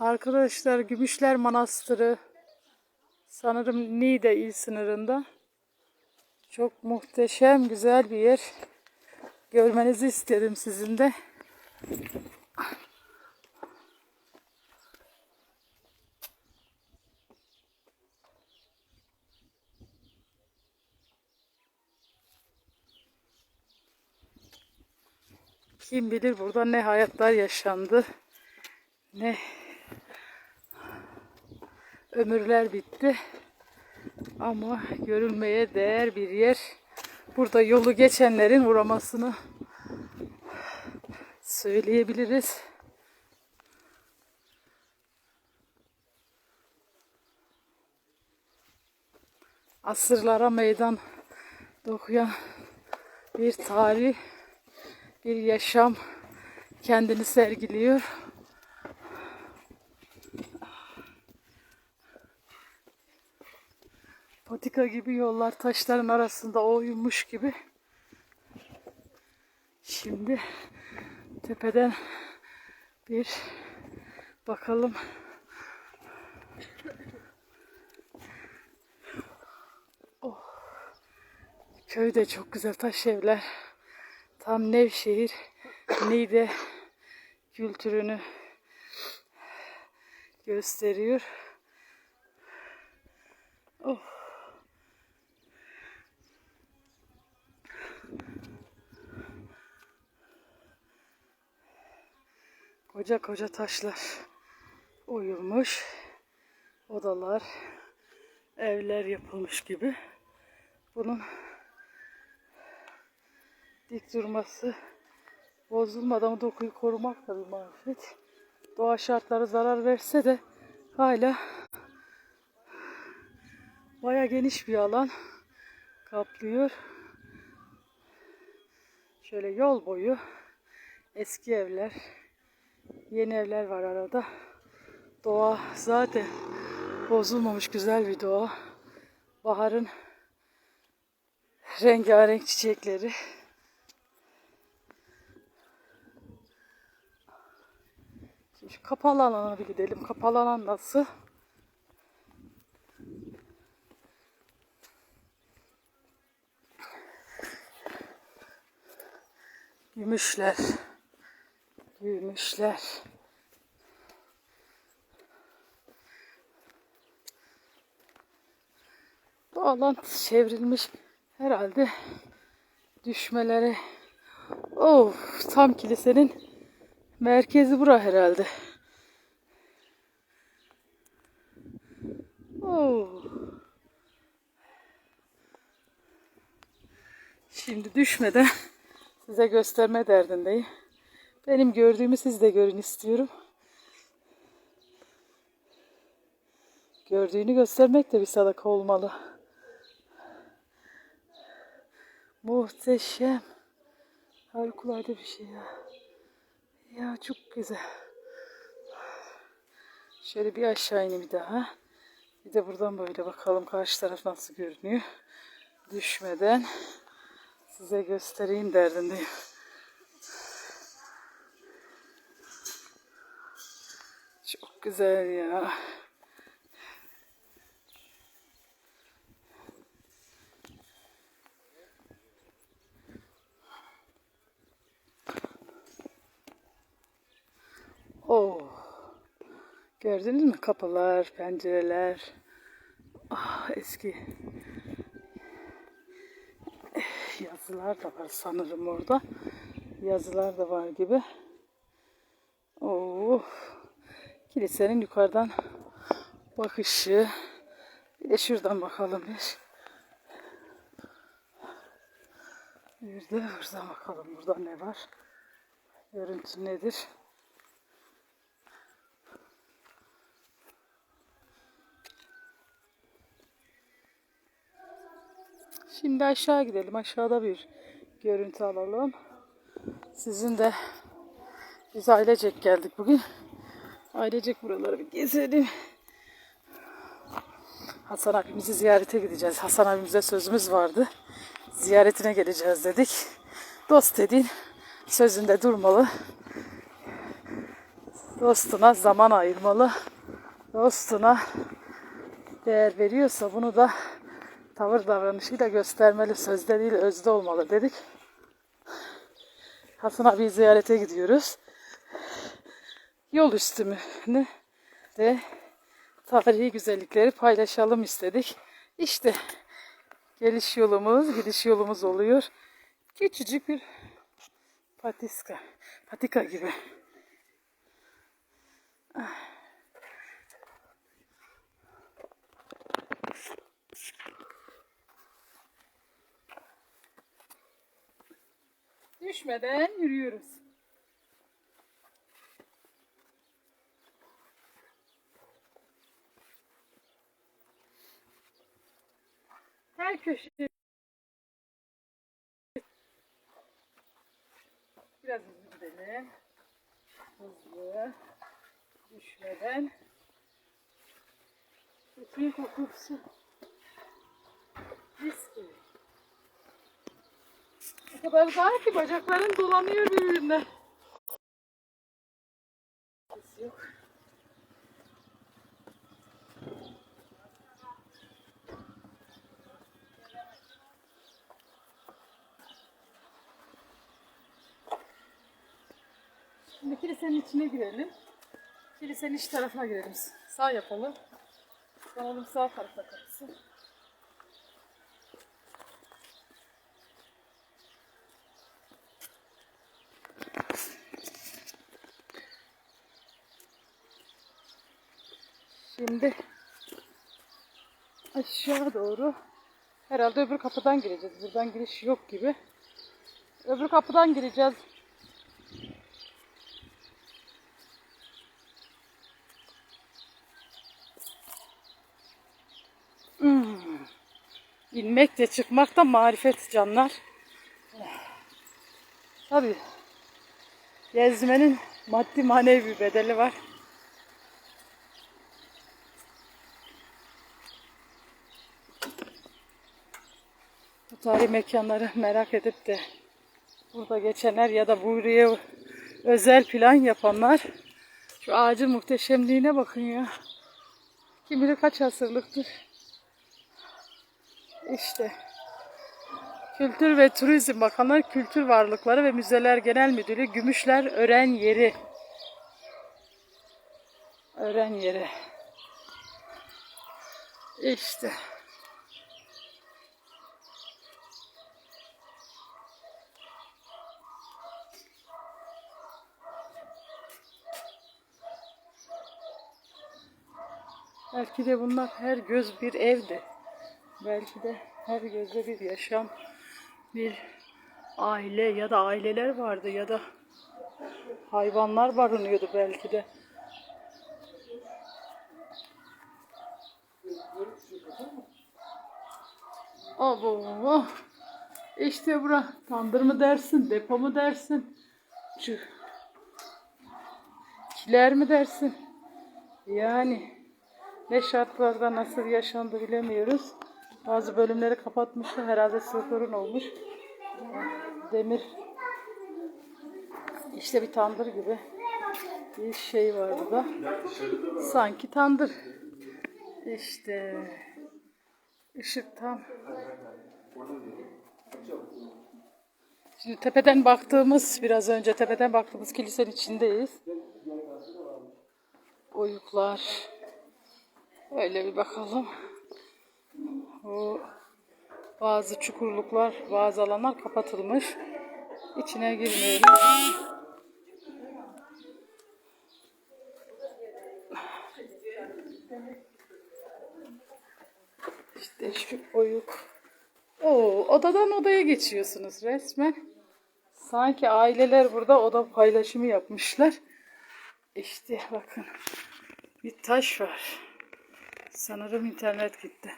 Arkadaşlar Gümüşler Manastırı sanırım Niğde il sınırında. Çok muhteşem güzel bir yer. Görmenizi istedim sizin de. Kim bilir burada ne hayatlar yaşandı. Ne ömürler bitti. Ama görülmeye değer bir yer. Burada yolu geçenlerin uğramasını söyleyebiliriz. Asırlara meydan dokuyan bir tarih, bir yaşam kendini sergiliyor. Patika gibi yollar taşların arasında oyulmuş gibi. Şimdi tepeden bir bakalım. Oh. Köy de çok güzel taş evler. Tam Nevşehir, Niğde kültürünü gösteriyor. Oh. Koca koca taşlar oyulmuş. Odalar, evler yapılmış gibi. Bunun dik durması, bozulmadan dokuyu korumak da bir marifet. Doğa şartları zarar verse de hala baya geniş bir alan kaplıyor. Şöyle yol boyu eski evler, yeni evler var arada. Doğa zaten bozulmamış güzel bir doğa. Baharın rengarenk çiçekleri. Şimdi şu kapalı alana bir gidelim. Kapalı alan nasıl? Gümüşler. Gümüşler. Bu alan çevrilmiş herhalde düşmeleri. Of tam kilisenin merkezi bura herhalde. Oh. Şimdi düşmeden size gösterme derdindeyim. Benim gördüğümü siz de görün istiyorum. Gördüğünü göstermek de bir sadaka olmalı. Muhteşem. Harikulade bir şey ya. Ya çok güzel. Şöyle bir aşağı ineyim bir daha. Bir de buradan böyle bakalım karşı taraf nasıl görünüyor. Düşmeden size göstereyim derdindeyim. Çok güzel ya. Oh. Gördünüz mü kapılar, pencereler. Ah eski yazılar da var sanırım orada. Yazılar da var gibi. Oh. Kilisenin yukarıdan bakışı. Bir de şuradan bakalım bir. Bir de buradan bakalım. Burada ne var? Görüntü nedir? Şimdi aşağı gidelim. Aşağıda bir görüntü alalım. Sizin de biz ailecek geldik bugün. Ailecek buraları bir gezelim. Hasan abimizi ziyarete gideceğiz. Hasan abimize sözümüz vardı. Ziyaretine geleceğiz dedik. Dost dediğin sözünde durmalı. Dostuna zaman ayırmalı. Dostuna değer veriyorsa bunu da tavır davranışıyla göstermeli. Sözleriyle özde olmalı dedik. Hasan abi ziyarete gidiyoruz. Yol üstümünü ve tarihi güzellikleri paylaşalım istedik. İşte geliş yolumuz, gidiş yolumuz oluyor. Küçücük bir patiska, patika gibi. Düşmeden yürüyoruz. Her köşe biraz hızlı gidelim. Hızlı. Düşmeden. Bütün kokusu. Mis gibi. O kadar dar ki bacakların dolanıyor birbirine. Yok. Kilisenin içine girelim. Kilisenin iç tarafına girelim. Sağ yapalım. Sanalım sağ tarafa kapısı. Şimdi aşağı doğru herhalde öbür kapıdan gireceğiz. Buradan giriş yok gibi. Öbür kapıdan gireceğiz. İnmek de çıkmak da marifet canlar. Tabii. Gezmenin maddi manevi bir bedeli var. Bu tarihi mekanları merak edip de burada geçenler ya da buraya özel plan yapanlar şu ağacın muhteşemliğine bakın ya. Kim bilir kaç asırlıktır. İşte Kültür ve Turizm Bakanlığı Kültür Varlıkları ve Müzeler Genel Müdürü Gümüşler Ören Yeri. Ören Yeri. İşte. Belki de bunlar her göz bir evdi. Belki de her gözde bir yaşam, bir aile ya da aileler vardı ya da hayvanlar barınıyordu belki de. Abo, işte bura tandır mı dersin, depo mu dersin, kiler mi dersin? Yani ne şartlarda nasıl yaşandı bilemiyoruz. Bazı bölümleri kapatmışlar. Herhalde sorun olmuş. Demir işte bir tandır gibi bir şey var burada. Sanki tandır. İşte ışık tam. Şimdi tepeden baktığımız, biraz önce tepeden baktığımız kilisenin içindeyiz. Oyuklar. Öyle bir bakalım. O bazı çukurluklar, bazı alanlar kapatılmış. İçine girmeyelim. İşte şu oyuk. Oo, odadan odaya geçiyorsunuz resmen. Sanki aileler burada oda paylaşımı yapmışlar. İşte bakın. Bir taş var. Sanırım internet gitti.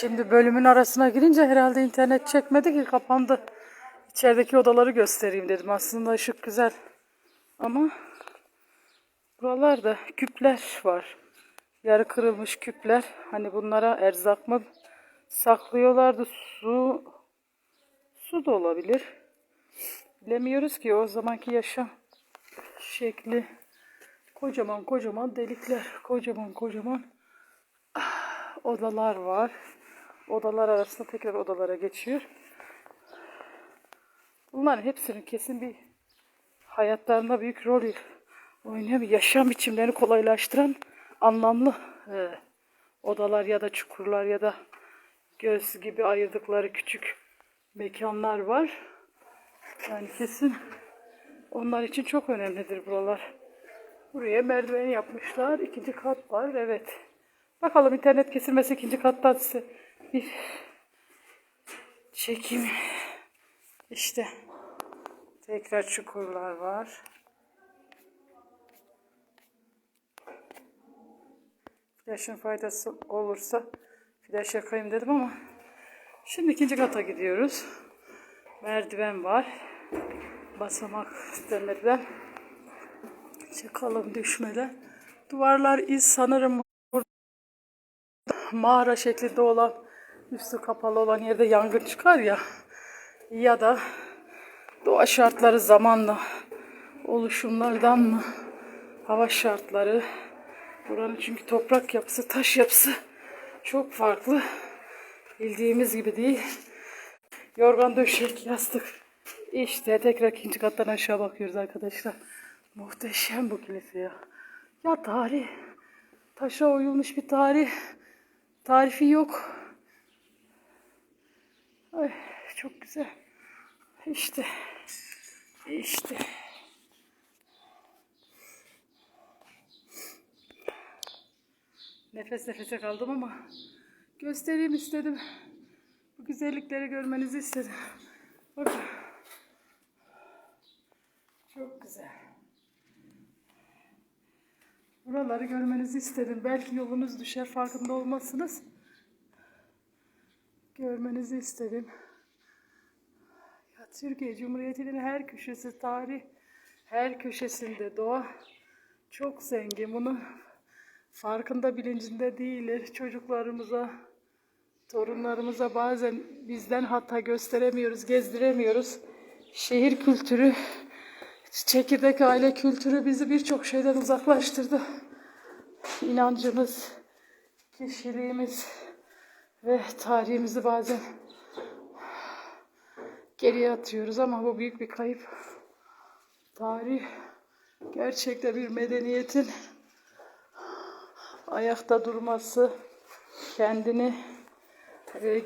Şimdi bölümün arasına girince herhalde internet çekmedi ki kapandı. İçerideki odaları göstereyim dedim. Aslında ışık güzel. Ama buralarda küpler var. Yarı kırılmış küpler. Hani bunlara erzak mı saklıyorlardı? Su su da olabilir. Bilemiyoruz ki o zamanki yaşam şekli. Kocaman kocaman delikler. Kocaman kocaman odalar var. Odalar arasında tekrar odalara geçiyor. Bunların hepsinin kesin bir hayatlarında büyük rol oynayan bir yaşam biçimlerini kolaylaştıran anlamlı e, odalar ya da çukurlar ya da göz gibi ayırdıkları küçük mekanlar var. Yani kesin onlar için çok önemlidir buralar. Buraya merdiven yapmışlar. İkinci kat var. Evet. Bakalım internet kesilmesi ikinci kattan size bir çekim. İşte tekrar çukurlar var. Flaşın faydası olursa flaş yakayım dedim ama şimdi ikinci kata gidiyoruz. Merdiven var. Basamak demeden çıkalım düşmeden. Duvarlar iz sanırım mağara şeklinde olan üstü kapalı olan yerde yangın çıkar ya ya da doğa şartları zamanla oluşumlardan mı? Hava şartları buranın çünkü toprak yapısı taş yapısı çok farklı. Bildiğimiz gibi değil. Yorgan döşek yastık işte tekrar ikinci kattan aşağı bakıyoruz arkadaşlar. Muhteşem bu kilise ya. Ya tarih taşa oyulmuş bir tarih. Tarifi yok Ay, çok güzel işte işte Nefes nefese kaldım ama göstereyim istedim. Bu güzellikleri görmenizi istedim. Bakın. Çok güzel. Buraları görmenizi istedim. Belki yolunuz düşer farkında olmazsınız. Görmenizi istedim. Ya Türkiye Cumhuriyeti'nin her köşesi tarih, her köşesinde doğa çok zengin. Bunu farkında bilincinde değiliz. Çocuklarımıza, torunlarımıza bazen bizden hata gösteremiyoruz, gezdiremiyoruz. Şehir kültürü, çekirdek aile kültürü bizi birçok şeyden uzaklaştırdı. İnancımız, kişiliğimiz ve tarihimizi bazen geriye atıyoruz ama bu büyük bir kayıp. Tarih gerçekten bir medeniyetin ayakta durması, kendini e,